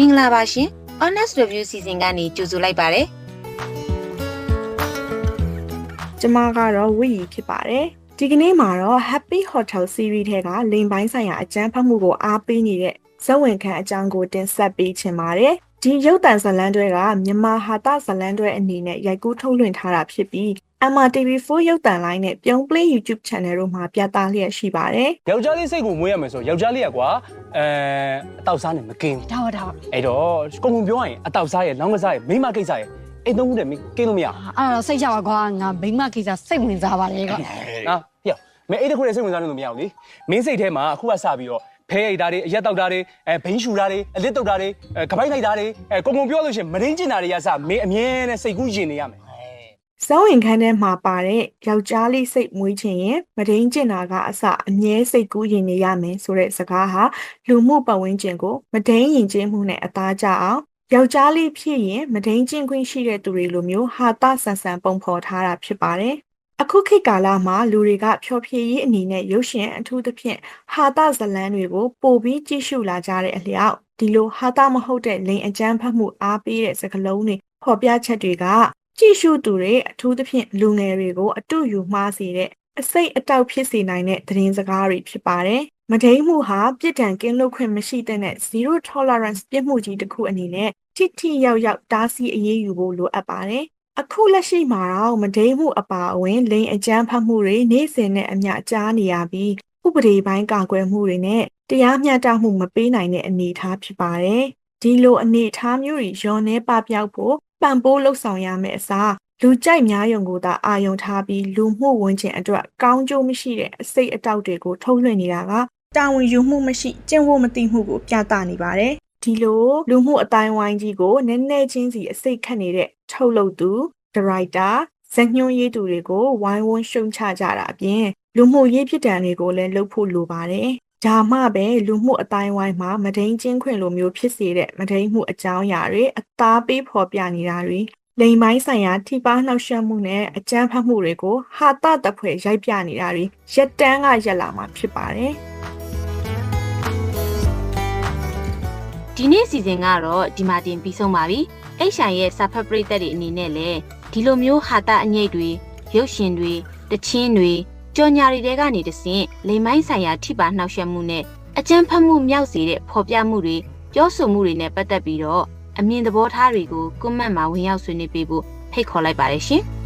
မင်္ဂလာပါရှင် Honest Review စီစဉ်ကနေကြိုဆိုလိုက်ပါတယ်ကျမကတော့ဝီရီဖြစ်ပါတယ်ဒီကနေ့မှာတော့ Happy Hotel Series ထဲကလိန်ပိုင်းဆိုင်ရာအကျန်းဖတ်မှုကိုအားပေးနေတဲ့ဇက်ဝင်ခန်းအကြောင်းကိုတင်ဆက်ပေးချင်ပါတယ်ဒီရုပ်တံဇတ်လန်းတွေကမြန်မာဟာတဇတ်လန်းတွေအနေနဲ့ရိုက်ကူးထုတ်လွှင့်ထားတာဖြစ်ပြီး MRTV4 ရုပ်တံလိုင်းနဲ့ပြုံး play YouTube channel တို့မှာပြသလျက်ရှိပါတယ်ယောက်ျားလေးစိတ်ကိုမွေးရမယ်ဆိုယောက်ျားလေးကကွာအဲအတောက်စားနေမကင်းဘူးဒါပါဒါပါအဲ့တော့ကုန်ကုန်ပြောရရင်အတောက်စားရဲ့လောင်းကစားရဲ့မိန်းမကိစ္စရဲ့အိမ်သုံးခုတည်းမကင်းလို့မရဘူးအဲ့တော့စိတ်ချပါကွာငါမိမကိစ္စစိတ်ဝင်စားပါလေကွာနော်ပြောမင်းအဲ့တခုတည်းစိတ်ဝင်စားလို့မရဘူးလေမင်းစိတ်ထဲမှာအခုကစပြီးတော့ဖဲရိတ်တာတွေအရက်တောက်တာတွေအဲဘိန်းရှူတာတွေအလစ်တုတ်တာတွေအဲကပိုက်လိုက်တာတွေအဲကုန်ကုန်ပြောလို့ရှရင်မရင်းကျင်တာတွေကစမင်းအမြဲတမ်းစိတ်ကူးယဉ်နေရမယ် ဇက်ဝင်ခန်းထဲမှာပါတဲ့ယောက်ျားလေးစိတ်မွေးခြင်းရင်မဒိန်ကျင်တာကအစအမြဲစိတ်ကူးရင်နေရမယ်ဆိုတဲ့စကားဟာလူမှုပတ်ဝန်းကျင်ကိုမဒိန်ရင်ကျင်းမှုနဲ့အသားကျအောင်ယောက်ျားလေးဖြစ်ရင်မဒိန်ကျင်ခွင့်ရှိတဲ့သူတွေလိုမျိုးဟာတဆန်ဆန်ပုံဖော်ထားတာဖြစ်ပါတယ်အခုခေတ်ကာလမှာလူတွေကဖျော်ဖြေရေးအနေနဲ့ရုပ်ရှင်အထူးသဖြင့်ဟာတဇလန်းတွေကိုပိုပြီးကြည့်ရှုလာကြတဲ့အလျောက်ဒီလိုဟာတမဟုတ်တဲ့လိန်အကြမ်းဖက်မှုအားပေးတဲ့စကားလုံးတွေဖော်ပြချက်တွေက ကြည့်ရှုသူတွေအထူးသဖြင့်လူငယ်တွေကိုအတူယူမှားစေတဲ့အစိတ်အတောက်ဖြစ်စေနိုင်တဲ့သတင်းစကားတွေဖြစ်ပါတယ်။မဒိန်မှုဟာပြစ်ဒဏ်ကင်းလွတ်ခွင့်မရှိတဲ့နဲ့0 tolerance ပြစ်မှုကြီးတစ်ခုအနေနဲ့ထိထိရောက်ရောက်တားဆီးအရေးယူဖို့လိုအပ်ပါတယ်။အခုလက်ရှိမှာတော့မဒိန်မှုအပါအဝင်လိန်အကြမ်းဖက်မှုတွေနေ့စဉ်နဲ့အမျှကြားနေရပြီးဥပဒေပိုင်းကာကွယ်မှုတွေနဲ့တရားမျှတမှုမပေးနိုင်တဲ့အနေအထားဖြစ်ပါတယ်။ဒီလိုအနေအထားမျိုးတွေရောနှဲပပျောက်ဖို့ ပံ့ပိုးလှုပ်ဆောင်ရမယ့်အစားလူကြိုက်များယုံကိုသာအာယုံထားပြီးလူမှုဝန်ကျင်အတွက်ကောင်းကျိုးမရှိတဲ့အစိတ်အတောက်တွေကိုထုတ်လွှင့်နေတာကတာဝန်ယူမှုမရှိကျင့်ဝတ်မသိမှုကိုပြသနေပါတယ်။ဒီလိုလူမှုအတိုင်းဝိုင်းကြီးကိုနည်းနည်းချင်းစီအစိတ်ခတ်နေတဲ့ထုတ်လုပ်သူဒါရိုက်တာဇက်ညွှန်းရေးသူတွေကိုဝိုင်းဝန်းရှုံချကြတာအပြင်လူမှုရေးဖြစ်တံတွေကိုလည်းလုပ်ဖို့လိုပါတယ်။ ဒါမှပဲလူမှုအတိုင်းဝိုင်းမှာမဒိန်ချင်းခွင်လိုမျိုးဖြစ်စေတဲ့မဒိန်မှုအကြောင်းအရာတွေအသားပေးဖော်ပြနေတာတွေလိမ်ပိုင်းဆိုင်ရာထိပါနှောက်ယှက်မှုနဲ့အကြမ်းဖက်မှုတွေကိုဟာတတဖွဲ့ရိုက်ပြနေတာတွေရက်တန်းကရက်လာမှာဖြစ်ပါတယ်ဒီနေ့စီစဉ်ကတော့ဒီမှာတင်ပြီးဆုံးပါပြီအိတ်ဆိုင်ရဲ့စာဖတ်ပရိသတ်တွေအနေနဲ့လည်းဒီလိုမျိုးဟာတာအငိတ်တွေရုပ်ရှင်တွေတချင်းတွေ ကြော်ညာတွေတဲကနေတဆင့်လိမ်မိုင်းဆိုင်ရာထိပါနှောက်ယှက်မှုနဲ့အကြမ်းဖက်မှုမြောက်စေတဲ့ဖော်ပြမှုတွေပြောဆိုမှုတွေနဲ့ပတ်သက်ပြီးတော့အမြင်သဘောထားတွေကိုကွန်မန့်မှာဝင်ရောက်ဆွေးနွေးပေးဖို့ဖိတ်ခေါ်လိုက်ပါတယ်ရှင်။